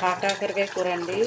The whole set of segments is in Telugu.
కాకాకరకాయ కూర అండి.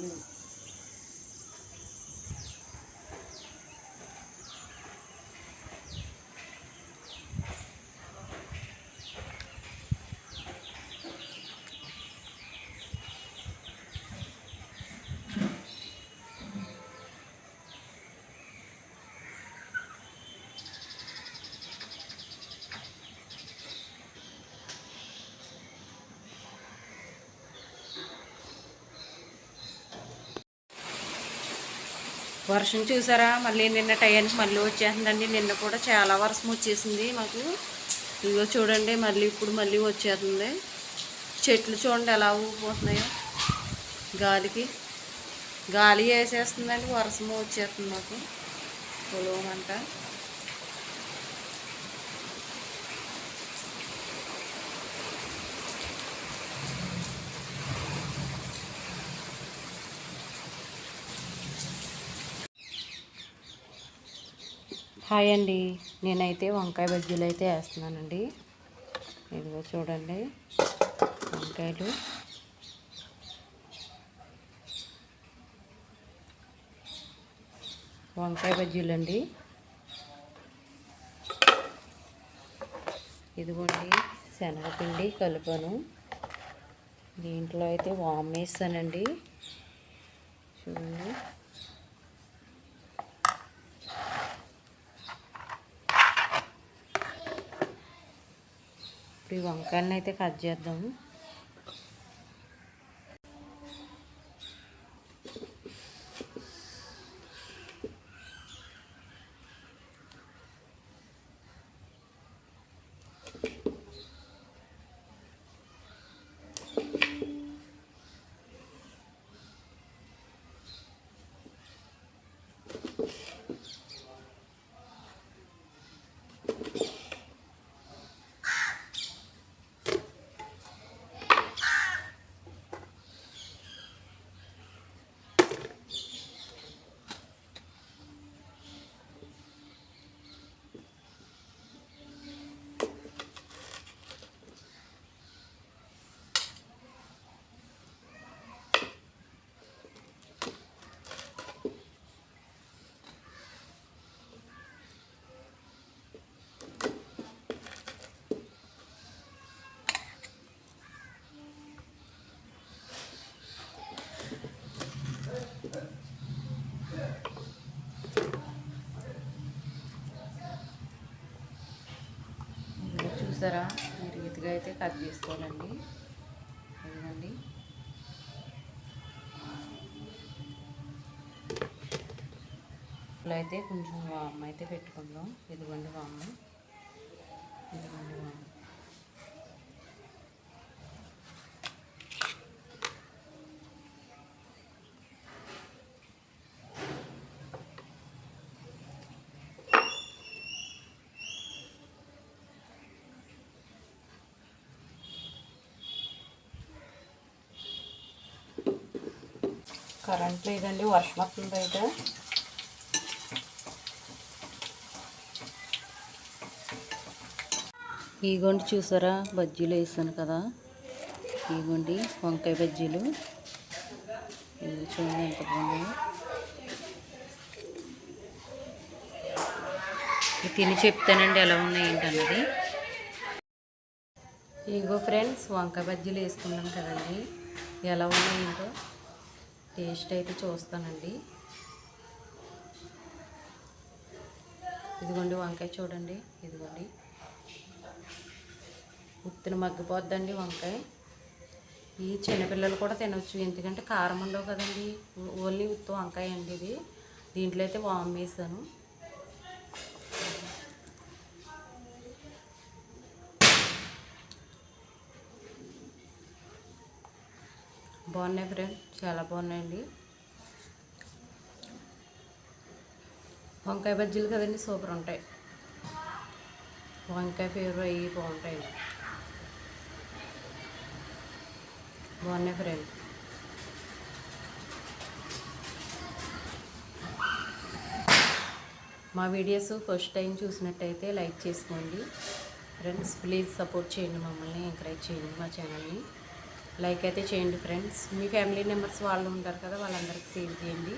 Mm. వర్షం చూసారా? మళ్ళీ నిన్న టైంకి మళ్ళీ వచ్చేస్తుందండి. నిన్న కూడా చాలా వర్షం వచ్చేసింది మాకు. ఇదిగో చూడండి మళ్ళీ ఇప్పుడు మళ్ళీ వచ్చేస్తుంది. చెట్లు చూడండి ఎలా ఊగిపోతున్నాయో. గాలికి. గాలి వేసేస్తుందండి వర్షం వచ్చేస్తుంది మాకు. పొలవమంట హాయ్ అండి. నేనైతే వంకాయ బజ్జీలు అయితే వేస్తున్నానండి. ఇదిగో చూడండి. వంకాయలు. వంకాయ బజ్జీలు అండి ఇదిగోండి శనగపిండి కలుపాను దీంట్లో అయితే వామ్ వేస్తానండి. చూడండి. ఇప్పుడు ఈ వంకాయలను అయితే కట్ చేద్దాము ఇదిగో చూసారా ఈ రీతిగా అయితే కట్ చేసుకోవాలండి. ఇదిగోండి ఇప్పుడు అయితే కొంచెం వామ్ అయితే పెట్టుకుందాం. ఇదిగోండి వామ్ ఇదిగోండి వామ్ కరెంట్ లేదండి వర్షం వస్తుంది బయట ఇగోండి చూసారా బజ్జీలు వేసాను కదా. ఇగోండి వంకాయ బజ్జీలు. ఇది చూడండి ఎంత బాగుంది ఇది తిని చెప్తానండి ఎలా ఉన్నాయి ఏంటన్నది. ఇగో ఫ్రెండ్స్ వంకాయ బజ్జీలు వేసుకున్నాం కదండి. ఎలా ఉన్నాయేంటో టేస్ట్ అయితే చూస్తానండి. ఇదిగోండి వంకాయ చూడండి ఇదిగోండి. ఉత్తిన మగ్గిపోద్దండి వంకాయ. ఈ చిన్నపిల్లలు కూడా తినొచ్చు ఎందుకంటే కారం ఉండవు కదండి. ఓన్లీ ఉత్తు వంకాయ అండి ఇది. దీంట్లో అయితే వామ్ వేసాను. బాగున్నాయి ఫ్రెండ్స్ చాలా బాగున్నాయండి. వంకాయ బజ్జీలు కదండి సూపర్ ఉంటాయి. వంకాయ ఫేవర్ అయ్యి బాగుంటాయి బాగున్నాయి ఫ్రెండ్ మా వీడియోస్ ఫస్ట్ టైం చూసినట్టయితే లైక్ చేసుకోండి. ఫ్రెండ్స్ ప్లీజ్ సపోర్ట్ చేయండి. మమ్మల్ని ఎంకరేజ్ చేయండి మా ఛానల్ని లైక్ అయితే చేయండి ఫ్రెండ్స్. మీ ఫ్యామిలీ మెంబర్స్ వాళ్ళు ఉంటారు కదా వాళ్ళందరికీ సేవ్ చేయండి.